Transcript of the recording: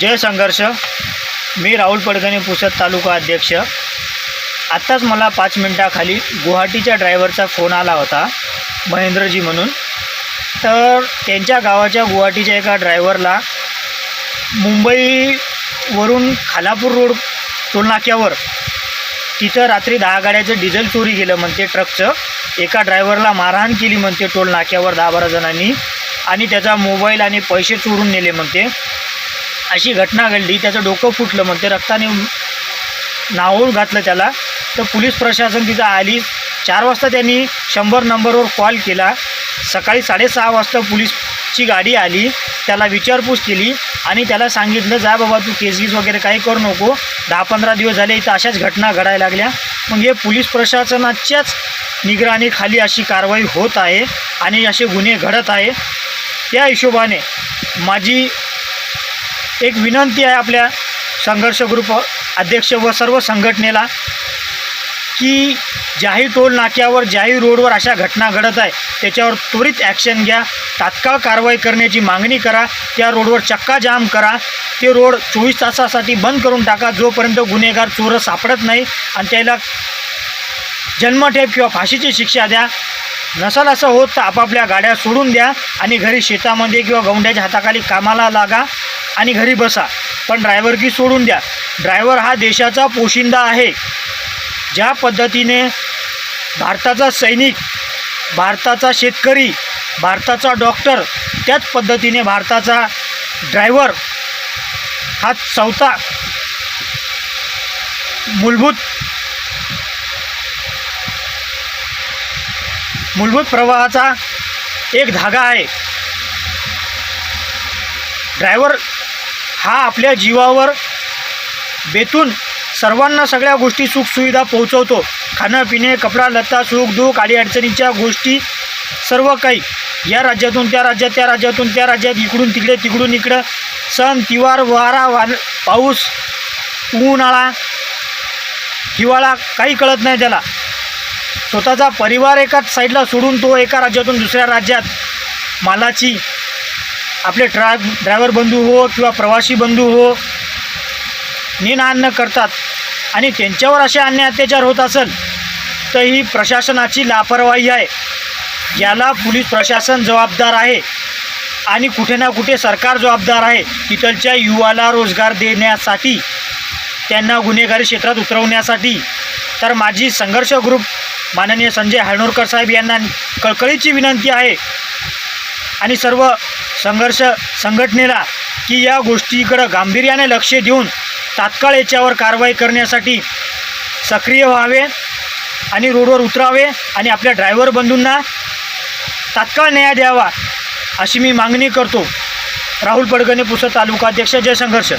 जय संघर्ष. मी राहुल पडगणे पुसद तालुका अध्यक्ष. आत्ताच मला पाच मिनटाखाली गुवाहाटीच्या ड्रायव्हरचा फोन आला होता महेंद्रजी म्हणून. तर त्यांच्या गावाच्या गुवाहाटीच्या एका ड्रायव्हरला मुंबईवरून खालापूर रोड टोलनाक्यावर तिथं रात्री दहा गाड्याचं डिझेल चोरी गेलं म्हणते ट्रकचं. एका ड्रायव्हरला मारहाण केली म्हणते टोल नाक्यावर दहा बारा जणांनी आणि त्याचा मोबाईल आणि पैसे चोरून नेले म्हणते. अशी घटना घडली त्याचं डोकं फुटलं म्हणते रक्ताने नावळ घातलं त्याला. तर पोलीस प्रशासन तिथं आली. चार वाजता त्यांनी शंभर नंबरवर कॉल केला. सकाळी साडेसहा वाजता पोलीसची गाडी आली. त्याला विचारपूस केली आणि त्याला सांगितलं जा बाबा तू केसगीस वगैरे काही करू नको. दहा पंधरा दिवस झाले इथं अशाच घटना घडायला लागल्या. मग हे पोलीस प्रशासनाच्याच निगराणीखाली अशी कारवाई होत आहे आणि असे गुन्हे घडत आहे. त्या हिशोबाने माझी एक विनंती आहे आपल्या संघर्ष ग्रुप अध्यक्ष व सर्व संघटनेला की ज्याही टोल नाक्यावर ज्याही रोडवर अशा घटना घडत आहे त्याच्यावर त्वरित ॲक्शन घ्या तात्काळ कारवाई करण्याची मागणी करा त्या रोडवर चक्का जाम करा ते रोड चोवीस तासासाठी बंद करून टाका जोपर्यंत गुन्हेगार चोर सापडत नाही आणि त्याला जन्मठेप किंवा फाशीची शिक्षा द्या. नसाल असं होत तर आपापल्या गाड्या सोडून द्या आणि घरी शेतामध्ये किंवा गौंड्याच्या हाताखाली कामाला लागा. आणि घरी बसा. पण ड्रायव्हरकी सोडून द्या. ड्रायव्हर हा देशाचा पोशिंदा आहे. ज्या पद्धतीने भारताचा सैनिक भारताचा शेतकरी भारताचा डॉक्टर त्याच पद्धतीने भारताचा ड्रायव्हर हा चौथा मूलभूत मूलभूत प्रवाहाचा एक धागा आहे. ड्रायव्हर हा आपल्या जीवावर बेतून सर्वांना सगळ्या गोष्टी सुखसुविधा पोहोचवतो. खाणं पिणे कपडा लत्ता सुख दुःख अडचणीच्या गोष्टी सर्व काही. या राज्यातून त्या राज्यात त्या राज्यातून त्या राज्यात इकडून तिकडे तिकडून इकडं. सण तिवार वारा वार पाऊस उन्हाळा हिवाळा काही कळत नाही त्याला. स्वतःचा परिवार एकाच साईडला सोडून तो एका राज्यातून दुसऱ्या राज्यात. मालाची आपले ट्रा ड्रायव्हर बंधू हो किंवा प्रवासी बंधू हो नेण करतात आणि त्यांच्यावर असे अन्य अत्याचार होत असेल तर ही प्रशासनाची लापरवाही आहे. याला पोलीस प्रशासन जबाबदार आहे आणि कुठे ना कुठे सरकार जबाबदार आहे. तिथलच्या युवाला रोजगार देण्यासाठी त्यांना गुन्हेगारी क्षेत्रात उतरवण्यासाठी. तर माझी संघर्ष ग्रुप माननीय संजय हायनोरकर साहेब यांना कळकळीची विनंती आहे. आणि सर्व संघर्ष संघटनेला की या गोष्टीकडं गांभीर्याने लक्ष देऊन तात्काळ याच्यावर कारवाई करण्यासाठी सक्रिय व्हावे आणि रोडवर उतरावे आणि आपल्या ड्रायव्हर बंधूंना तात्काळ न्याय द्यावा अशी मी मागणी करतो. राहुल पडगणे पुसद तालुका अध्यक्ष जय संघर्ष.